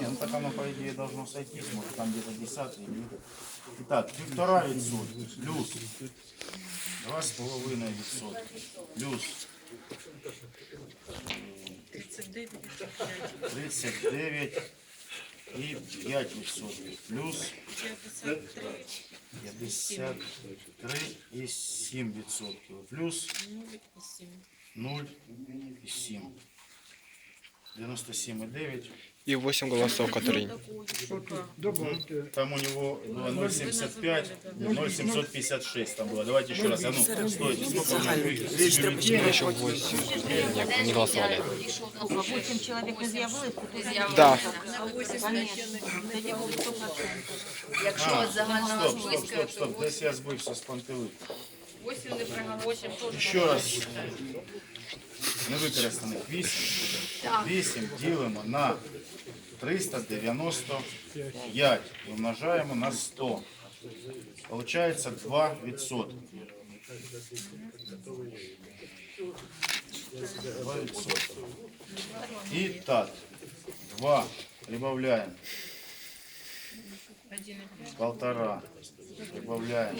Не, ну так оно, по идее, должно сойти, может, там где-то десятый. Итак, півтора відсотки, плюс два з половиною відсотки, плюс 39 і 5 відсотків, плюс 53 і 7 відсотків, плюс 0 і 7. 97,9. и 8 голосов, которые... Добавьте. Там у него было 0,75, 0,756 там было. Давайте еще раз. А ну, стойте. Еще 8. Нет, не голосовали. Восемь человек изъявилось, то изъявилось. Да. Конечно. Тоді було 100%. Якщо А, загального стоп, стоп, списка, стоп, то стоп. Десь я збився з пантелику. 8 не. Ще раз Невикористаних 8. 8 ділимо на 395 і умножаємо на 100. Получається 2 відсотки. 2 відсотки. І так, 2 прибавляем. Полтора. Прибавляем.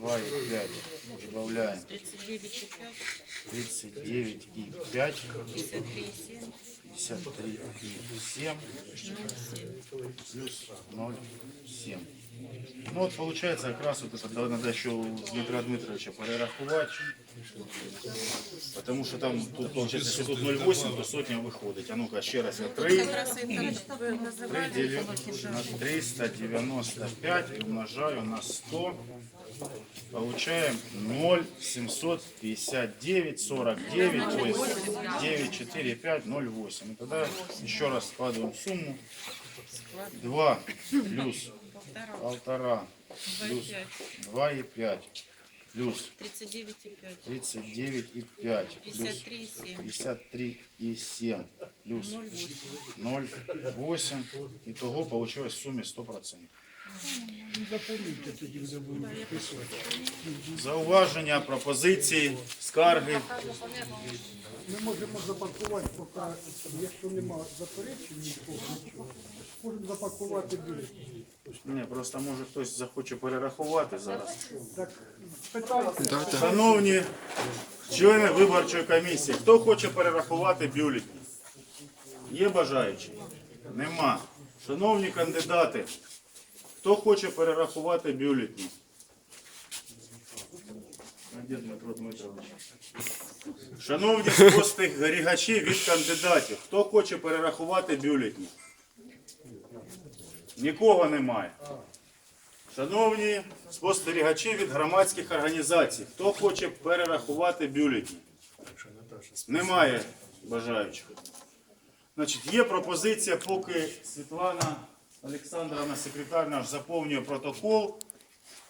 2,5. Прибавляем. 39 и 5. 53 и 7. Плюс 0,7. Ну вот получается как раз вот это надо еще у Дмитрия Дмитровича перерахувати. Потому что там тут получается, если тут 0,8, то сотня виходить. А ну-ка, ще раз я 3. 3 делю на 395 и умножаю на 100. Получаем 0,759, 49, то есть 9, 4, 5, 0,8. И тогда еще раз складываем сумму. 2 плюс полтора плюс 2,5 плюс 39,5 плюс 53,7 плюс 0,8. Итого получилось в сумме 100%. Запомните, тоді вже будемо вписувати. Зауваження, пропозиції, скарги. Ми можемо запакувати, поки, якщо нема заперечень нікого, нічого, можемо запакувати бюлетні. Ні, просто може хтось захоче перерахувати зараз. Так, питайте. Шановні члени виборчої комісії, хто хоче перерахувати бюлетні? Є бажаючі? Нема. Шановні кандидати, хто хоче перерахувати бюлетні? Дмитро Дмитрович? Шановні спостерігачі від кандидатів, хто хоче перерахувати бюлетні? Нікого немає. Шановні спостерігачі від громадських організацій, хто хоче перерахувати бюлетні? Немає бажаючих. Значить, є пропозиція, поки Світлана Олександровна, секретар наш, заповнює протокол,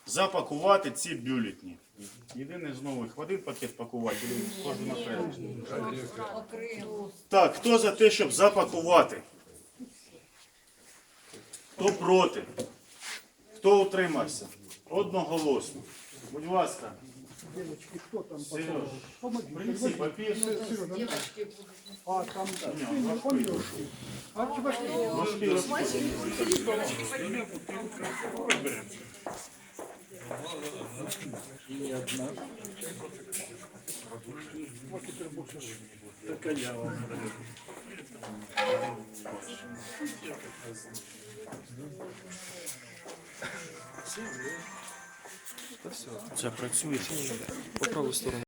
запакувати ці бюлетні. Єдине знову їх в один пакет пакувати, і кожен окремо. Так, хто за те, щоб запакувати? Хто проти? Хто утримався? Одноголосно. Будь ласка, Дівчатки, хто там Сереж, Помогіть. принеси папір. Сережа, а там Ні, важкий. А чи важкі? Важкий розподіл. Це працює. По правую сторону.